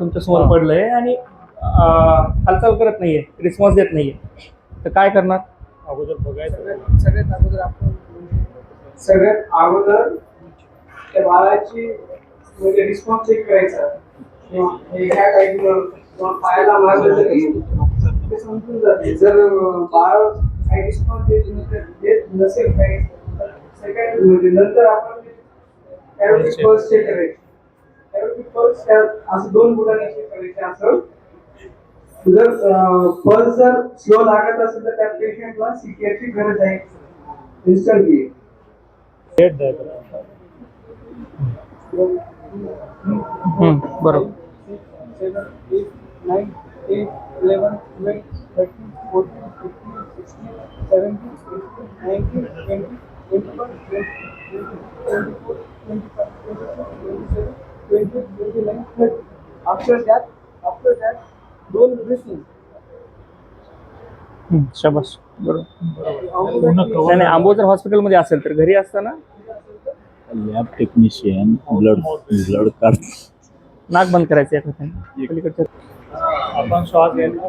तुमच्यासमोर. पडलंय आणि अं, हालचाल करत नाहीये रिस्पॉन्स देत नाहीये. तर काय करणार? अगोदर बघायचं. सगळ्यात अगोदर आपण सगळ्यात अगोदर त्या बाळाची म्हणजे रिस्पॉन्स चेक करायचा. हे ह्या टाईप किंवा पायाला मारलं तरी ते समजून जाते. जर बाळ काही रिस्पॉन्स देत नसेल देत नसेल काही सेकंड म्हणजे नंतर आपण पल्स चेक करायची. की पल्स असं दोन बुडाण्याची करायची असं जर पल्स जर स्लो लागत असेल तर त्या पेशंटला सीपीआरची गरज आहे इन्स्टंटली बरोबर seven eight nine eight eleven twelve thirteen fourteen fifteen sixteen seventeen eighteen nineteen twenty twenty one twenty twenty four twenty five twenty 20, बरोबर नाही नाही आंबोजर हॉस्पिटलमध्ये असेल तर घरी असताना? Lab technician blood blood card नाक बंद करायचं या कथाने पलीकडच्या आपण श्वास घ्यायला